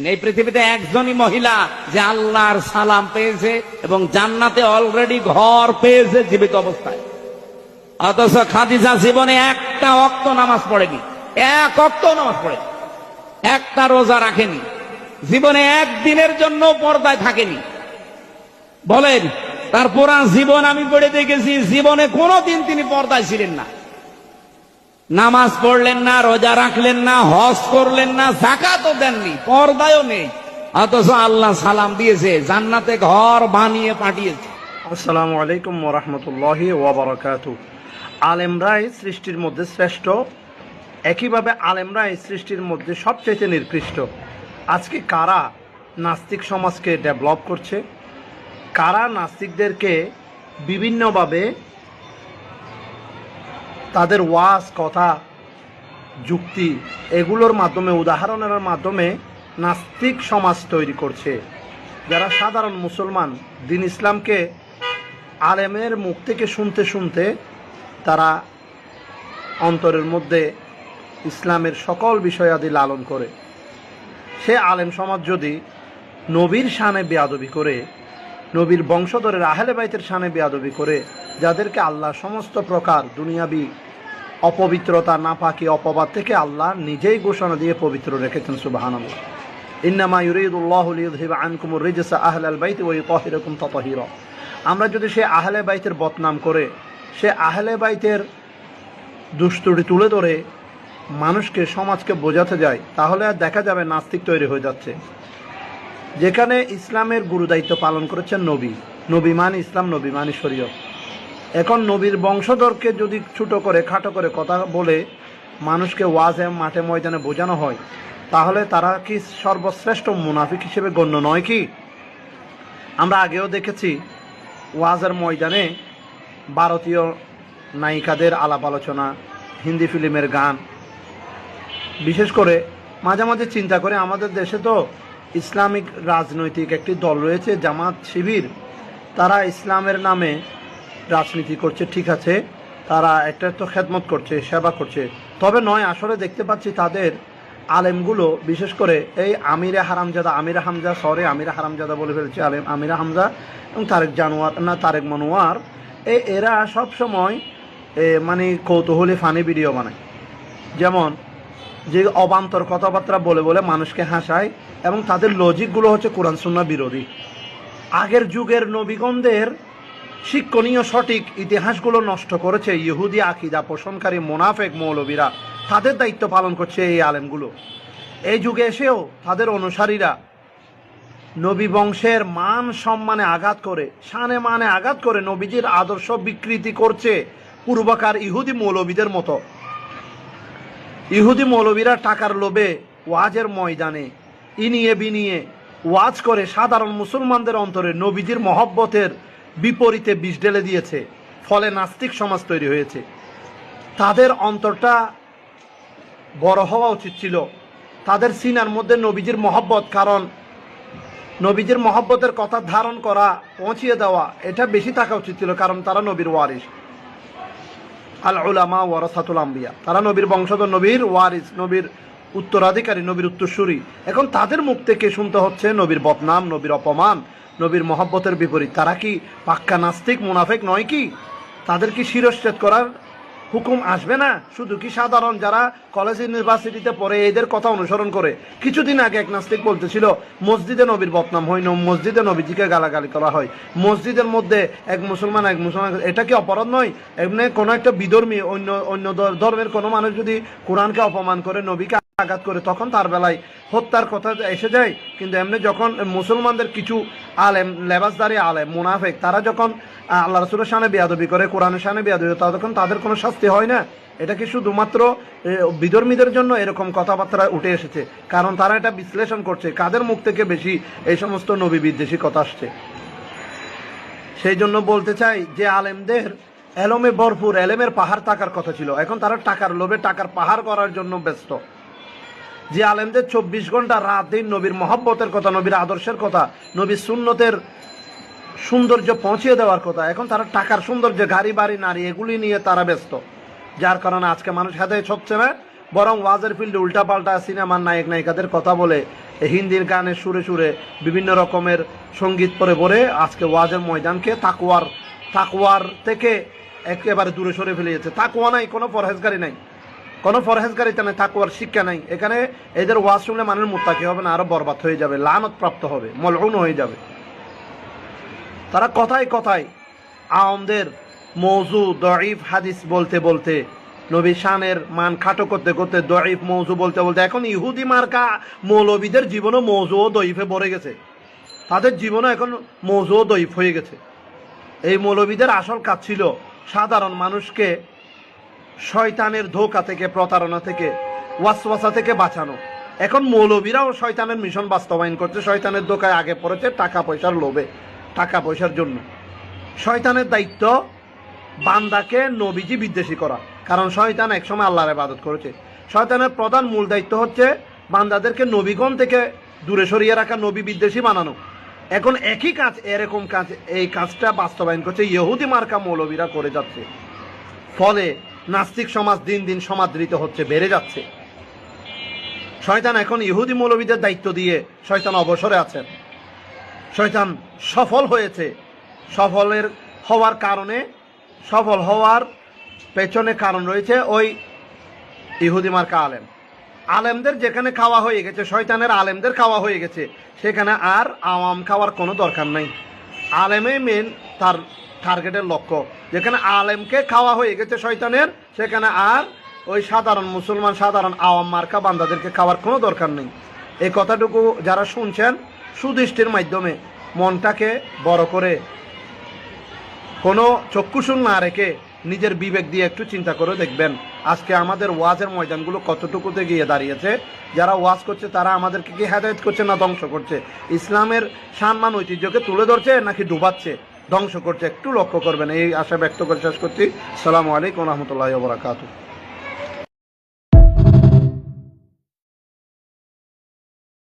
এই পৃথিবীতে একজনই মহিলা যে আল্লাহর সালাম পেয়েছে এবং জান্নাতে অলরেডি ঘর পেয়েছে জীবিত অবস্থায়। অথচ খাদিজা জীবনে একটা অক্ত নামাজ পড়েনি। এক অক্ত নামাজ পড়ে একটা রোজা রাখেনি। জীবনে একদিনের জন্য পর্দায় থাকেনি। বলেন, তার পুরা জীবন আমি পড়ে দেখেছি, জীবনে কোনোদিন তিনি পর্দায় ছিলেন না। নামাজ পড়লেন না, রোজা রাখলেন না, হজ করলেন না জাকাতও দেননি, পর্দায়ও নেই। অথচ আল্লাহ সালাম দিয়েছে, জান্নাতে ঘর বানিয়ে পাঠিয়েছে। আসসালামু আলাইকুম ওরহমতুল্লাহি ওবরাকাতু আলেমরাই সৃষ্টির মধ্যে শ্রেষ্ঠ, একইভাবে আলেমরাই সৃষ্টির মধ্যে সবচেয়ে নিকৃষ্ট। আজকে কারা নাস্তিক সমাজকে ডেভেলপ করছে? কারা নাস্তিকদেরকে বিভিন্নভাবে তাদের ওয়াজ, কথা, যুক্তি এগুলোর মাধ্যমে, উদাহরণের মাধ্যমে নাস্তিক সমাজ তৈরি করছে। যারা সাধারণ মুসলমান, দিন ইসলামকে আলেমের মুখ থেকে শুনতে শুনতে তারা অন্তরের মধ্যে ইসলামের সকল বিষয়াদি লালন করে। সে আলেম সমাজ যদি নবীর শানে বেয়াদবি করে, নবীর বংশধরের আহলে বাইতের শানে বেয়াদবি করে, যাদেরকে আল্লাহ সমস্ত প্রকার দুনিয়াবি অপবিত্রতা না নাপাকি অপবাদ থেকে আল্লাহ নিজেই ঘোষণা দিয়ে পবিত্র রেখেছেন, সুবাহানাল্লাহ। ইন্নামা ইউরিদুল্লাহ ওয়া ইতাহিরাকুম তাতাহীরা। আমরা যদি সে আহলে বাইতের বদনাম করে, সে আহলে বাইতের দুষ্টুটি তুলে ধরে মানুষকে, সমাজকে বোঝাতে যায়, তাহলে আর দেখা যাবে নাস্তিক তৈরি হয়ে যাচ্ছে। যেখানে ইসলামের গুরুদায়িত্ব পালন করেছেন নবী। নবী মানে ইসলাম, নবী মানে শরীয়ত। এখন নবীর বংশধরকে যদি ছোট করে, খাটো করে কথা বলে মানুষকে ওয়াজে, মাঠে, ময়দানে বোঝানো হয়, তাহলে তারা কি সর্বশ্রেষ্ঠ মুনাফিক হিসেবে গণ্য নয় কি? আমরা আগেও দেখেছি, ওয়াজের ময়দানে ভারতীয় নায়িকাদের আলাপ আলোচনা, হিন্দি ফিল্মের গান। বিশেষ করে মাঝে মাঝে চিন্তা করে, আমাদের দেশে তো ইসলামিক রাজনৈতিক একটি দল রয়েছে, জামাত, শিবির। তারা ইসলামের নামে রাজনীতি করছে, ঠিক আছে, তারা একটা তো খেদমত করছে, সেবা করছে। তবে নয়, আসলে দেখতে পাচ্ছি তাদের আলেমগুলো, বিশেষ করে এই আমিরে হারামজাদা, আমিরা হামজা সরে আমিরা হারামজাদা বলে ফেলছে, আলেম, আমিরা হামজা এবং তারেক জানোয়ার, না, তারেক মনোয়ার। এই এরা সব সময় মানে কৌতূহলী ফানি ভিডিও বানায়। যেমন, যে অবান্তর কথাবার্তা বলে বলে মানুষকে হাসায় এবং তাদের লজিকগুলো হচ্ছে কোরআন সুন্না বিরোধী। আগের যুগের নবীগণদের শিক্ষণীয় সঠিক ইতিহাসগুলো নষ্ট করেছে ইহুদি আকিদা পোষণকারী মোনাফেক মৌলবীরা। তাদের দায়িত্ব পালন করছে এই আলেমগুলো। এই যুগে এসেও তাদের অনুসারীরা নবী বংশের মান সম্মানে আঘাত করে, শানে মানে আঘাত করে নবীজির আদর্শ বিকৃতি করছে পূর্বকার ইহুদি মৌলবীদের মতো। ইহুদি মৌলবীরা টাকার লোভে ওয়াজের ময়দানে ইনিয়ে বিনিয়ে ওয়াজ করে সাধারণ মুসলমানদের অন্তরে নবীজির মহব্বতের বিপরীতে বিষ ঢেলে দিয়েছে, ফলে নাস্তিক সমাজ তৈরি হয়েছে। তাদের অন্তরটা বড় হওয়া উচিত ছিল। তাদের সিনার মধ্যে নবীজির মহব্বত, কারণ নবীজির মহব্বতের কথা ধারণ করা, পৌঁছিয়ে দেওয়া, এটা বেশি থাকা উচিত ছিল, কারণ তারা নবীর ওয়ারিস আল উলামা ওয়ারাসাতুল আম্বিয়া, তারা নবীর বংশধর, নবীর ওয়ারিস নবীর উত্তরাধিকারী নবীর উত্তরসূরি। এখন তাদের মুখ থেকে শুনতে হচ্ছে নবীর বদনাম, নবীর অপমান, নবীর মহব্বতের বিপরীত। তারা কি পাক্কা নাস্তিক, মুনাফেক নয় কি? তাদের কি শিরশ্ছেদ করার হুকুম আসবে না? শুধু কি সাধারণ যারা কলেজ ইউনিভার্সিটিতে পড়ে এদের কথা অনুসরণ করে? কিছুদিন আগে এক নাস্তিক বলতেছিল, মসজিদে নবীর বদনাম হয় না, মসজিদে নবীজিকে গালাগালি করা হয়। মসজিদের মধ্যে এক মুসলমান এক মুসলমান, এটা কি অপরাধ নয়? এমনি কোনো একটা বিধর্মী অন্য অন্য ধর- ধর্মের কোনো মানুষ যদি কোরআনকে অপমান করে নবীকে আঘাত করে তখন তার বেলায় হত্যার কথা এসে যায়। কিন্তু এমনি যখন মুসলমানদের কিছু আলেম, লেবাসদারি আলেম, মুনাফেক, তারা যখন আল্লাহ রসুলের সামনে বেয়াদবি করে, কোরআনের সামনে বেয়াদবি করে, তখন তাদের কোনো শাস্তি হয় না। এটা কি শুধুমাত্র বিধর্মীদের জন্য এরকম কথাবার্তা উঠে এসেছে? কারণ তারা এটা বিশ্লেষণ করছে, কাদের মুখ থেকে বেশি এই সমস্ত নবী বিদ্বেষী কথা আসছে? সেই জন্য বলতে চাই যে আলেমদের এলমে ভরপুর, এলেমের পাহাড় থাকার কথা ছিল। এখন তারা টাকার লোভে টাকার পাহাড় করার জন্য ব্যস্ত। যে আলেমদের চব্বিশ ঘণ্টা রাত দিন নবীর মহব্বতের কথা, নবীর আদর্শের কথা, নবীর সুন্নতের সৌন্দর্য পৌঁছিয়ে দেওয়ার কথা, এখন তারা টাকার সৌন্দর্য গাড়ি, বাড়ি, নারী এগুলি নিয়ে তারা ব্যস্ত। যার কারণে আজকে মানুষ হেদায়ত হচ্ছে না, বরং ওয়াজের ফিল্ডে উল্টাপাল্টা সিনেমার নায়ক, নায়িকাদের কথা বলে হিন্দির গানে সুরে সুরে বিভিন্ন রকমের সংগীত পরে পরে আজকে ওয়াজের ময়দানকে তাকুয়ার তাকুয়ার থেকে একেবারে দূরে সরে ফেলে যাচ্ছে তাকুয়া নাই, কোনো পরহেজগারি নাই। কোনো পরহেজগারিতা নাই তাকুয়ার শিক্ষা নাই। এখানে এদের ওয়াজ শুনলে মানুষ মুত্তাকি হবে না, আরও বরবাদ হয়ে যাবে, লানত প্রাপ্ত হবে, মলউন হয়ে যাবে। তারা কথায় কথায় আওমদের মৌজু দরিফ হাদিস বলতে বলতে, নবী শানের মান খাটো করতে করতে দরিফ মৌজু বলতে বলতে, এখন ইহুদি মার্কা মৌলবীদের জীবনও মৌজু ও দইফে ভরে গেছে। তাদের জীবনও এখন মৌজু ও দইফ হয়ে গেছে। এই মৌলবীদের আসল কাজ ছিল সাধারণ মানুষকে শয়তানের ধোকা থেকে, প্রতারণা থেকে, ওয়াসওয়াসা থেকে বাঁচানো। এখন মৌলবীরাও শয়তানের মিশন বাস্তবায়ন করছে। শয়তানের ধোকায় আগে পড়েছে টাকা পয়সার লোভে, টাকা পয়সার জন্য। শয়তানের দায়িত্ব বান্দাকে নবীজি বিদ্বেষী করা। কারণ শয়তান একসময় আল্লাহর ইবাদত করেছে। শয়তানের প্রধান মূল দায়িত্ব হচ্ছে বান্দাদেরকে নবীগণ থেকে দূরে সরিয়ে রাখা, নবী বিদ্বেষী বানানো। এখন একই কাজ, এরকম কাজ, এই কাজটা বাস্তবায়ন করছে। ইহুদি মার্কা মৌলবীরা করে যাচ্ছে। ফলে নাস্তিক সমাজ দিন দিন সমাদৃত হচ্ছে, বেড়ে যাচ্ছে। শয়তান এখন ইহুদি মৌলবীদের দায়িত্ব দিয়ে শয়তান অবসরে আছেন। শয়তান সফল হয়েছে। সফলের হওয়ার কারণে, সফল হওয়ার পেছনে কারণ রয়েছে ওই ইহুদি মার্কা আলেম। আলেমদের যেখানে খাওয়া হয়ে গেছে, শয়তানের আলেমদের খাওয়া হয়ে গেছে, সেখানে আর আওয়াম খাওয়ার কোনো দরকার নাই। আলেমে মেন তার টার্গেটের লক্ষ্য। যেখানে আলেমকে খাওয়া হয়ে গেছে শয়তানের, সেখানে আর ওই সাধারণ মুসলমান, সাধারণ আওয়াম মার্কা বান্দাদেরকে খাওয়ার কোনো দরকার নেই। এই কথাটুকু যারা শুনছেন, সুদৃষ্টির মাধ্যমে মনটাকে বড় করে কোনো চক্ষুশুন না রেখে নিজের বিবেক দিয়ে একটু চিন্তা করে দেখবেন, আজকে আমাদের ওয়াজের ময়দানগুলো কতটুকুতে গিয়ে দাঁড়িয়েছে। যারা ওয়াজ করছে, তারা আমাদেরকে কি হেদায়ত করছে না ধ্বংস করছে? ইসলামের সম্মান ঐতিহ্যকে তুলে ধরছে নাকি ডুবাচ্ছে? ধ্বংস করছে, একটু লক্ষ্য করবেন। এই আশা ব্যক্ত করে শেষ করছি। সালামু আলাইকুম রহমতুল্লাহ বরাকাতু